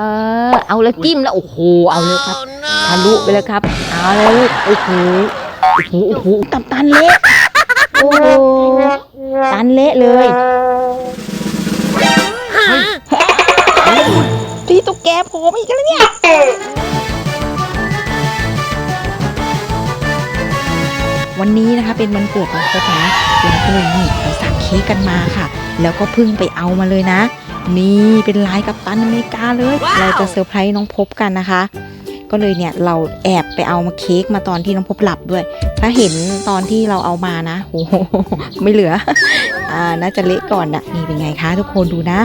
ออเอาแล้วจิ้มแล้วโอ้โหเอาเลยครับทะลุไปเลยครับเอาเลยลูกโอ้โหโอ้โหโอ้โหตับตันเละโอ้โหตันเละเลยพี่ตุ๊กแกโผล่มาอีกแล้วเนี่ยวันนี้นะคะเป็นวันเกิดของโคกนะเราก็เลยนี่ไปสั่งเค้กกันมาค่ะ แล้วก็เพิ่งไปเอามาเลยนะ นี่เป็นลายกับตันอเมริกาเลยเราจะเซอร์ไพรส์น้องพบกันนะคะ ก็เลยเนี่ยเราแอบไปเอามาเค้กมาตอนที่น้องพบหลับด้วย ถ้าเห็นตอนที่เราเอามานะโอ้โหไม่เหลืออ่าน่าจะเละก่อนนะนี่เป็นไงคะทุกคนดูนะ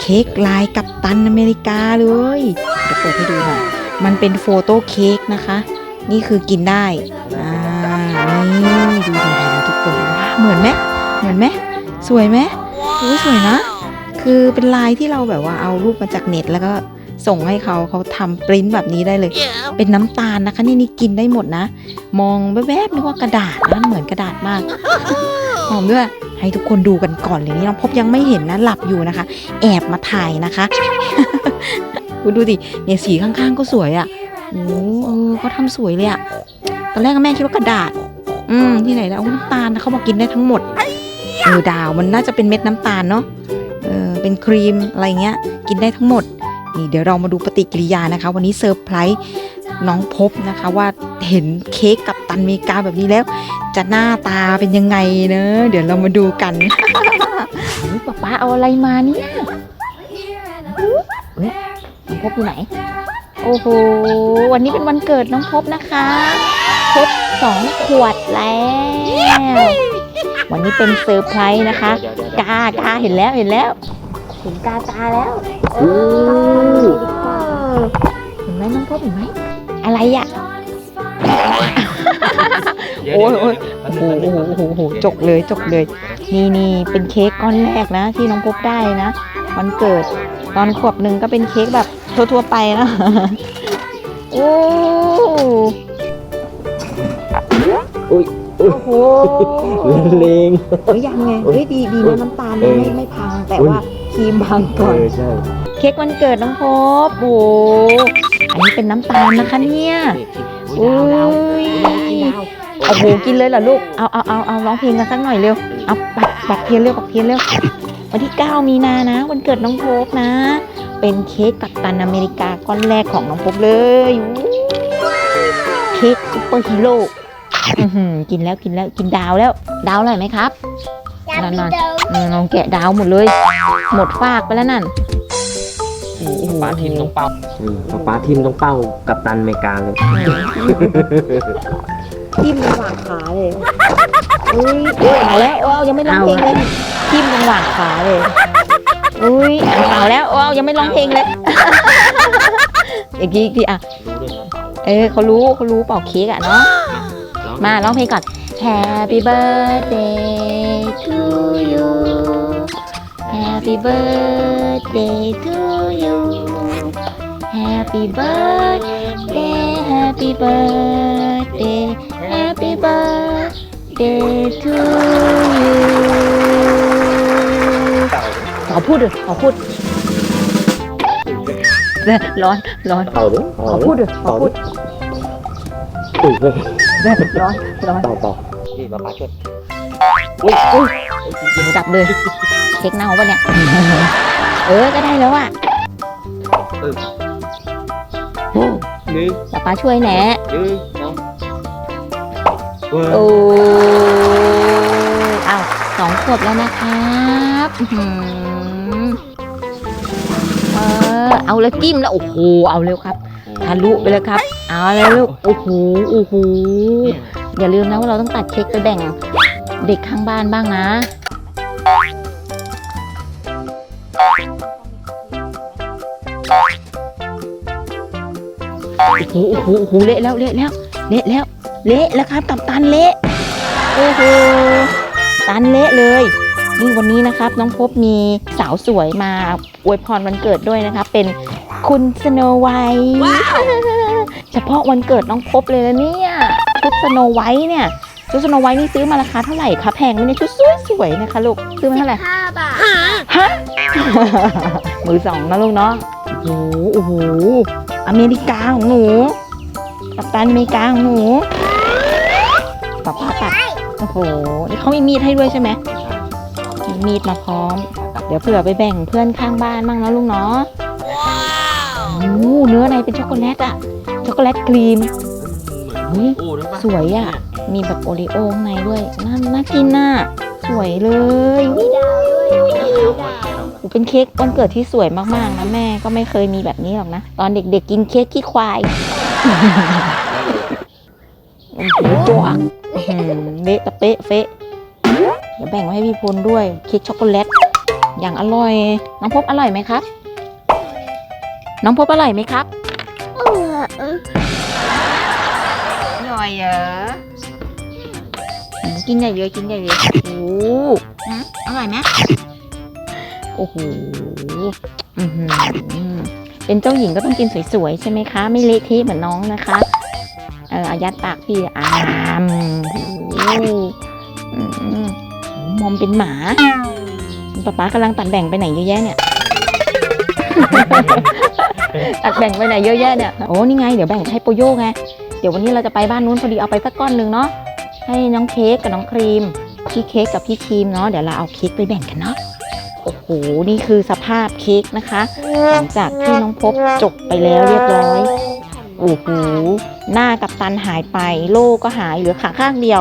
เค้กลายกับตันอเมริกาเลยเดี๋ยวเปิดให้ดูหน่อยมันเป็นโฟโต้เค้กนะคะ นี่คือกินได้อ่านี่ดูดีๆทุกคนว้าวเหมือนไหมเหมือนไหมสวยไหมโอ้ยสวยนะ คือเป็นลายที่เราแบบว่าเอารูปมาจากเน็ต แล้วก็ส่งให้เขาเขาทำปริ้นแบบนี้ได้เลย เป็นน้ำตาลนะคะ นี่นี่กินได้หมดนะ มองแวบๆนึกว่ากระดาษนะเหมือนกระดาษมากหอมด้วยให้ทุกคนดูกันก่อนเลยนี่น้องพบยังไม่เห็นนะหลับอยู่นะคะ แอบมาถ่ายนะคะคุณดูดิเนี่ยสีข้างๆก็สวยอะ่ะโอ้เออเขาทำสวยเลยอะ่ะตอนแรกแม่คิดว่ากระดาษ อืมที่ไหนแล้วเอาน้ำตาลนะเขาบอกกินได้ทั้งหมดเออดาวมันน่าจะเป็นเม็ดน้ำตาลเนาะ เออเป็นครีมอะไรเงี้ยกินได้ทั้งหมดนี่เดี๋ยวเรามาดูปฏิกิริยานะคะ วันนี้เซอร์ไพรส์น้องพบนะคะว่าเห็นเค้กกับตันเมกาแบบนี้แล้ว จะหน้าตาเป็นยังไงเนอะเดี๋ยวเรามาดูกันป๊าป๊าเอาอะไรมาเนี่ยเฮ้ยน้องพบอยู่ไหน โอ้โหวันนี้เป็นวันเกิดน้องพบนะคะ ครบสองขวดแล้ว วันนี้เป็นเซอร์ไพรส์นะคะกากาเห็นแล้วเห็นแล้วเห็นกากาแล้วโอ้เห็นไหมน้องพบเห็นไหมอะไรอะโอ้ยโอ้ยโอ้โหโอ้โหโอ้โหโอ้โหจกเลยจกเลย นี่นี่เป็นเค้กก้อนแรกนะ ที่น้องพบได้นะวันเกิดตอนขวบหนึ่งก็เป็นเค้กแบบทั่วๆไปนะโอ้อุ๊ย โอ้โหเลงเฮ้ยยังไงเฮ้ยดีดีนะน้ำตาลเออไม่ไม่พัง แต่อุ๊ย ว่าครีมพังเอก่อนอใช่เค้กวันเกิดน้องพบโอ้โหอันนี้เป็นน้ำตาลนะคะเนี่ยอุ้ยโอ้โหกินเลยเหรอลูก เอาเอาเอาเอาร้องเพลงกันสักหน่อยเร็ว เอาปักปักเทียนเร็วปักเทียนเร็ว วันที่ 9 มีนานะ วันเกิดน้องพบนะ เป็นเค้กกัปตันอเมริกาก้อนแรกของน้องพบเลยอู้เค้กซุปเปอร์ฮีโร่ อื้อหือกินแล้วกินแล้วกินดาวแล้ว ดาวอร่อยไหมครับนั่นๆอืมลองแกะดาวหมดเลย หมดฟากไปแล้วนั่นโอ้โหปลาทิมตรงเป้าอืมป๊าป๊าทิมต้องเป้ากับตันอเมริกาเลย ทิ่มระหว่างขาเลยอุ้ยเอ้ยเอาแล้วเอายังไม่ร้องเพลงเลยทิ่มระหว่างขาเลยอุ้ยเอาแล้วเอายังไม่ร้องเพลงเลยอีกทีอีกทีอะรู้ด้วยนะเออเขารู้เขารู้เป่าเค้กอะเนาะ มาร้องเพลงก่อน Happy birthday to you Happy birthday to you Happy birthday Happy birthday Happy birthday to you ขอพูดเลยขอพูดร้อนร้อนเป่าดิขอพูดเลยขอพูด อุ้ยเว้ย ร้อนร้อนเป่าเป่านี่ปลาปลาช่วยอุ้ยอุ้ยเดี๋ยวดับเลยเค้กเน่าปะเนี่ย เออก็ได้แล้วอะหนึ่งป้าป้าช่วยแหนะหนึ่งสองโอ้อ้าวสองขวบแล้วนะครับอื้อหือเออเอาแล้วจิ้มแล้วโอ้โหเอาเร็วครับ ทะลุไปเลยครับ เอาเลยลูกโอ้โหโอ้โหอย่าลืมนะว่าเราต้องตัดเค้กไปแบ่งเด็กข้างบ้านบ้างนะโอ้โหโอ้โหโอ้โหเละแล้วเละแล้วเละแล้วเละแล้วครับกับตันเละโอ้โหตันเละเลย นี่วันนี้นะครับน้องพบมีสาวสวยมาอวยพรวันเกิดด้วยนะคะ เป็นคุณสโนไวท์เฉพาะวันเกิดน้องพบเลยนะเนี่ยชุดสโนไวท์เนี่ยชุดสโนไวท์นี่ซื้อมาราคาเท่าไหร่คะแพงไหมเนี่ยชุดสวยๆนะคะลูกซื้อมาเท่าไหร่ห้าบาทมือสองนะลูกเนาะโอ้โหโอ้โหอเมริกาของหนูกับตันอเมริกาของหนูป๊าป๊าตัดโอ้โหนี่เขามีมีดให้ด้วยใช่ไหม มีมีดมาพร้อม เดี๋ยวเผื่อไปแบ่งเพื่อนข้างบ้านบ้างนะลุงเนาะโอ้โหเนื้อในเป็นช็อกโกแลตอะช็อกโกแลตครีมเหมือนโอ้ด้วยปะสวยอะมีแบบโอรีโอข้างในด้วยน่าน่ากินน่ะสวยเลยมีดาวด้วยมีดาวโอ้เป็นเค้กวันเกิดที่สวยมากๆนะแม่ก็ไม่เคยมีแบบนี้หรอกนะตอนเด็กๆกินเค้กขี้ควายโอ้โหจวกอื้อหือเละตะเป๊ะเฟะเดี๋ยวแบ่งไว้ให้พี่พลด้วยเค้กช็อกโกแลตอย่างอร่อย น้องพบอร่อยไหมครับ น้องพบอร่อยไหมครับเออเอออร่อยเหรอกินใหญ่เลยกินใหญ่เลยโอ้โหอืมอร่อยไหมโอ้โหอื้อหือเป็นเจ้าหญิงก็ต้องกินสวยๆใช่ไหมคะ ไม่เละเทะเหมือนน้องนะคะ เอออายัดปากพี่อามโอ้โหอืม มอมเป็นหมาป๊าป๊ากำลังตัดแบ่งไปไหนเยอะแยะเนี่ย ตัดแบ่งไปไหนเยอะแยะเนี่ย โอ้นี่ไง เดี๋ยวแบ่งให้โปโยไง เดี๋ยววันนี้เราจะไปบ้านนู้นพอดีเอาไปสักก้อนหนึ่งเนาะ ให้น้องเค้กกับน้องครีม พี่เค้กกับพี่ครีมเนาะ เดี๋ยวเราเอาเค้กไปแบ่งกันเนาะ โอ้โห นี่คือสภาพเค้กนะคะ หลังจากที่น้องพบจบไปแล้วเรียบร้อย โอ้โห หน้ากับตันหายไป โล่ก็หายเหลือขาข้างเดียว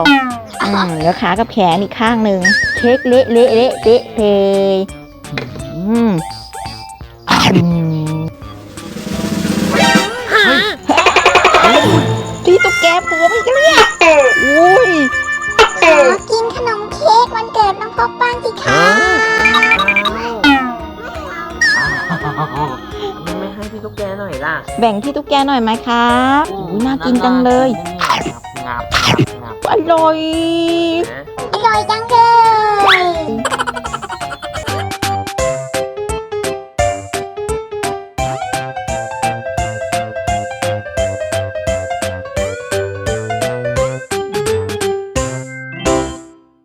อืมเหลือขากับแขนอีกข้างหนึ่ง เค้กเละเละเละเละเทยอืมอืมพี่ตุ๊กแกผัวอีกแล้วเนี่ยอุ้ยขอกินขนมเค้กวันเกิดน้องป๊อปบ้างสิคะมันไม่ให้พี่ตุ๊กแกหน่อยล่ะ แบ่งพี่ตุ๊กแกหน่อยไหมครับอุ้ยน่ากินจังเลยงับงับงับอร่อย rồi chăng rồi